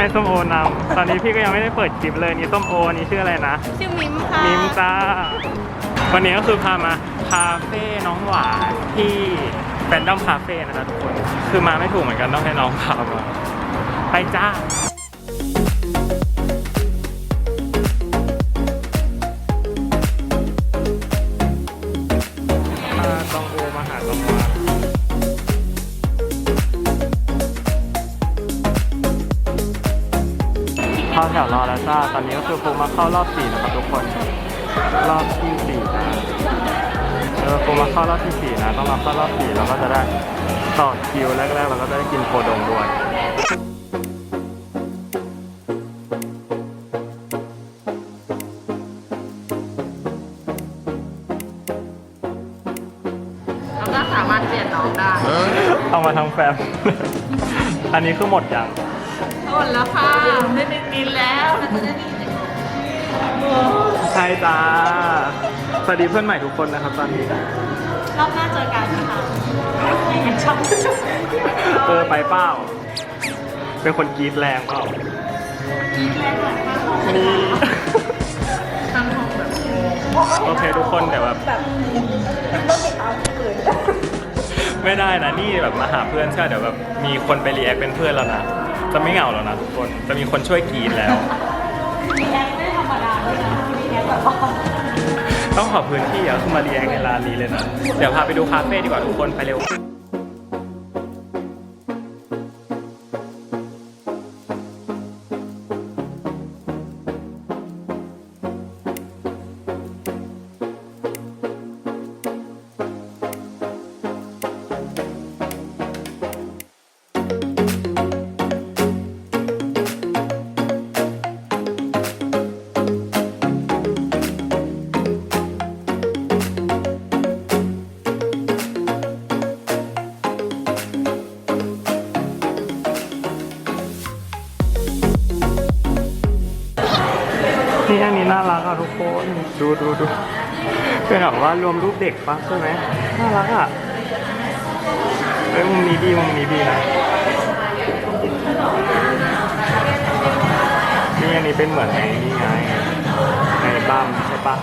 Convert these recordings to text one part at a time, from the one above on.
ให้ส้มโอนำตอนนี้พี่ก็ยังไม่ได้เปิดคลิปเลยนี่ส้มโอนี่ชื่ออะไรนะ ชื่อมิมค่ะมิมจ้าวันนี้ก็คือพามาคาเฟ่น้องหวานที่แฟนดอมคาเฟ่นะครับทุกคน คือมาไม่ถูกเหมือนกันต้องให้น้องพามาไปจ้ามา แถวรอแล้วจ้า ตอนนี้ก็คือฟูมาเข้ารอบสี่นะครับทุกคน รอบที่สี่นะ เออฟูมาเข้ารอบที่สี่นะ ต้องมาเข้ารอบสี่เราก็จะได้ต่อคิวแรกๆเราก็จะได้กินโคดงด้วยแล้วก็สามารถเปลี่ยนน้องได้ เอามาทำแฟม อันนี้คือหมดยัง หมดแล้วค่ะ ไม่ได้กินแล้วมันจะได้มีใช่จ้าสวัสดีเพื่อนใหม่ทุกคนนะครับตอนนี้รอบหน้าเจอกันนะคะยังชอบเออไปเป้า เป็นคนกรีดแรงเปล่ากินแล้วเหมือนมากนี่ทำของแบบโอเคทุกคนแต่แบบไม่ได้นะนี่แบบมาหาเพื่อนใช่เดี๋ยวแบบมีคนไปรีแอคเป็นเพื่อนแล้วนะ จะไม่เหงาแล้วนะทุกคนจะมีคนช่วยกรีดแล้ว มีแอคไม่ธรรมดาด้วยนะมีแอคแบบว่าต้องขอพื้นที่อะคือมาเรียงในร้านนี้เลยนะ เดี๋ยวพาไปดูคาเฟ่ดีกว่าทุกคนไปเร็ว อะทุกคน ดูดูดูเป็นแบบว่ารวมรูปเด็กปะใช่ไหมน่ารักอะเอ้ยมุมนี้ดีมุมนี้ดีนะนี่อันนี้เป็นเหมือนในนี่ไงในบ้ามใช่ปะ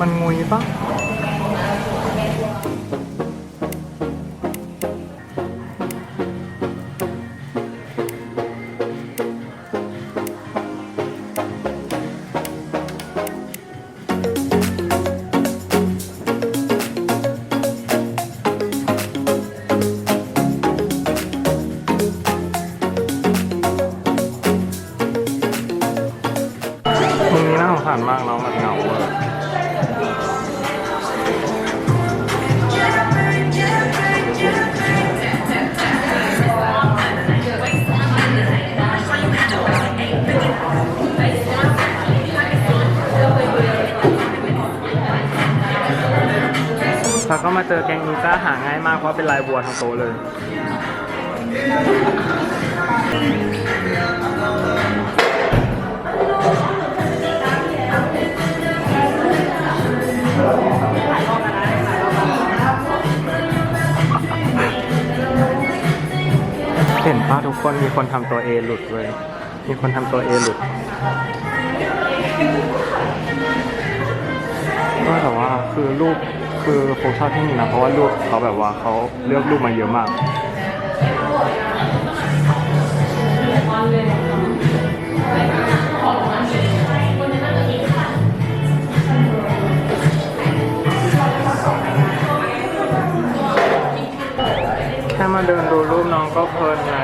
มันงุ มนี้น่าสงสารมากน้องมันเหงาเลยแล้วก็มาเจอแกงนี้จ้าหาง่ายมากเพราะเป็นลายบัวทั้งโตเลย มีคนทำตัวเอหลุดเลย มีคนทำตัวเอหลุด ก็แต่ว่าคือรูปคือโฟกชอบที่นี่นะ เพราะว่ารูปเขาแบบว่าเขาเลือกรูปมาเยอะมากแค่มาเดินดูรูปน้องก็เพลินแล้ว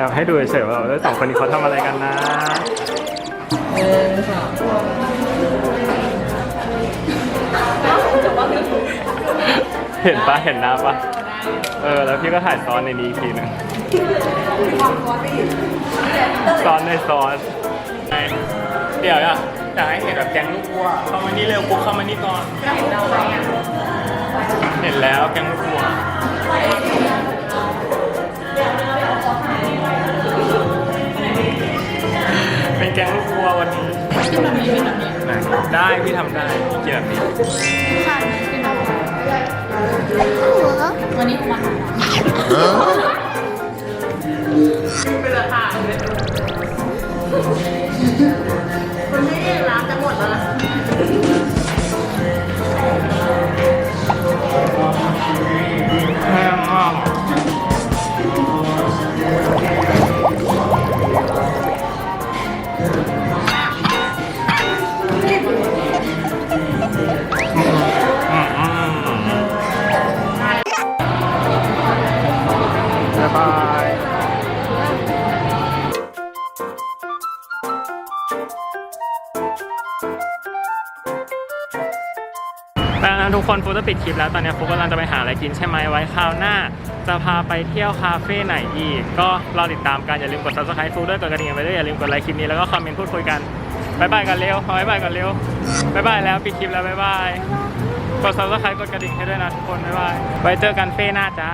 ถ่ให้ดูเฉยๆว่าเออสองคนนี้เขาทำอะไรกันนะเออสองเห็นปะเห็นหน้าปะเออ แล้วพี่ก็ถ่ายซ้อนในนี้อีกทีหนึ่งซ้อนในซ้อนเดี๋ยวอะอยากให้เห็นแบบแกงลูกวัวเข้ามานี่เร็วปุ๊บเข้ามานี่ก่อนเห็นเราไหมอะเห็นแล้วแกงลูกวัว เป็นแบบนี้เป็นแบบนี้ไหนได้พี่ทำได้พี่เกียรติใช่เป็นแบบนี้วันนี้วันเป็น ทุกคนฟูจะปิดคลิปแล้วตอนนี้ฟูกำลังจะไปหาอะไรกินใช่ไหมไว้คราวหน้า จะพาไปเที่ยวคาเฟ่ไหนอีก ก็รอติดตามกันอย่าลืมกด subscribe ฟูด้วยกดกระดิ่งไปด้วยอย่าลืมกดไลค์คลิปนี้แล้วก็คอมเมนต์พูดคุยกันบายบายกันเร็วบายบายกันเร็วบายบายแล้วปิดคลิปแล้วบายบายกด subscribe กดกระดิ่งให้ด้วยนะทุกคนบายบายไว้เจอกันเฟ่หน้าจ้า